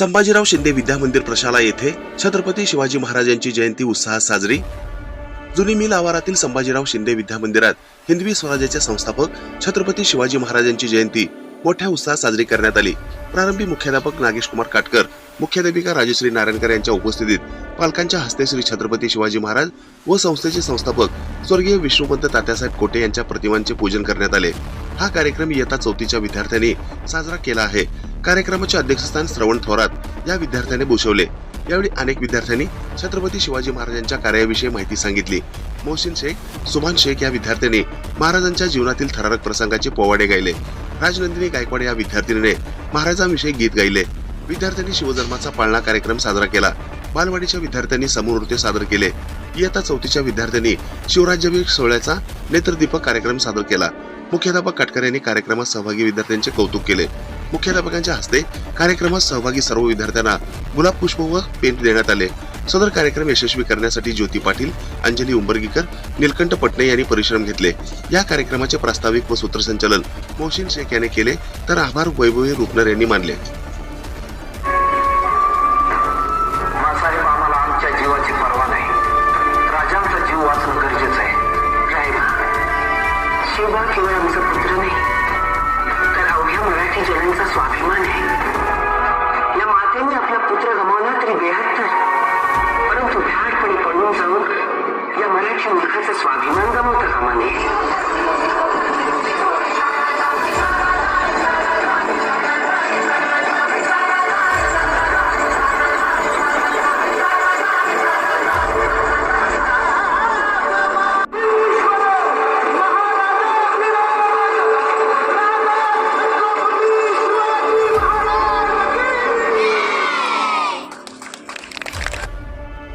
संभाजीराव शिंदे विद्यामंदिर प्रशाला येथे छत्रपती शिवाजी महाराजांची जयंती उत्साहात साजरी. जुनी मिल आवारातील संभाजीराव शिंदे विद्यामंदिरात हिंदवी स्वराज्याचे संस्थापक छत्रपती शिवाजी महाराजांची जयंती मोठ्या उत्साहात साजरी करण्यात आली. प्रारंभी मुख्याध्यापक नागेश कुमार काटकर मुख्याध्यापिका राजश्री नारायणकर यांच्या उपस्थितीत पालकांच्या हस्ते श्री छत्रपती शिवाजी महाराज व संस्थेचे संस्थापक स्वर्गीय विष्णुपंत तात्यासाहेब कोटे यांच्या प्रतिमांचे पूजन करण्यात आले. हा कार्यक्रम इयत्ता चौथीच्या विद्यार्थ्यांनी साजरा केला आहे. कार्यक्रमाचे अध्यक्षस्थान श्रवण थोरात या विद्यार्थ्याने भूषवले. यावेळी अनेक विद्यार्थ्यांनी छत्रपती शिवाजी महाराजांच्या कार्याविषयी माहिती सांगितली. मोहसिन शेख सुभान शेख या विद्यार्थ्यांनी महाराजांच्या जीवनातील थरारक प्रसंगाचे पोवाडे गायले. राजनंदिनी गायकवाड या विद्यार्थिनीने महाराजांविषयी गीत गायले. विद्यार्थ्यांनी शिवधर्माचा पाळणा कार्यक्रम साजरा केला. बालवाडीच्या विद्यार्थ्यांनी समूह नृत्य सादर केले. इयत्ता चौथीच्या विद्यार्थ्यांनी शिवराज्याभिषेक सोहळ्याचा नेत्रदीपक कार्यक्रम सादर केला. मुख्याध्यापक काटकर यांनी कार्यक्रमात सहभागी विद्यार्थ्यांचे कौतुक केले. मुख्याध्यापकांच्या हस्ते कार्यक्रमात सहभागी सर्व विद्यार्थ्यांना गुलाब पुष्प व पेंट देण्यात आले. सदर कार्यक्रम यशस्वी करण्यासाठी ज्योती पाटील अंजली उंबरगीकर निलकंठ पटणे यांनी परिश्रम घेतले. या कार्यक्रमाचे प्रास्ताविक व सूत्रसंचालन मोहसिन शेख यांनी केले तर आभार वैभवी रुपनर यांनी मानले. जीव वाचणं गरजेचं आहे. शिवबा केवळ आमचा पुत्र नाही Swapping your money.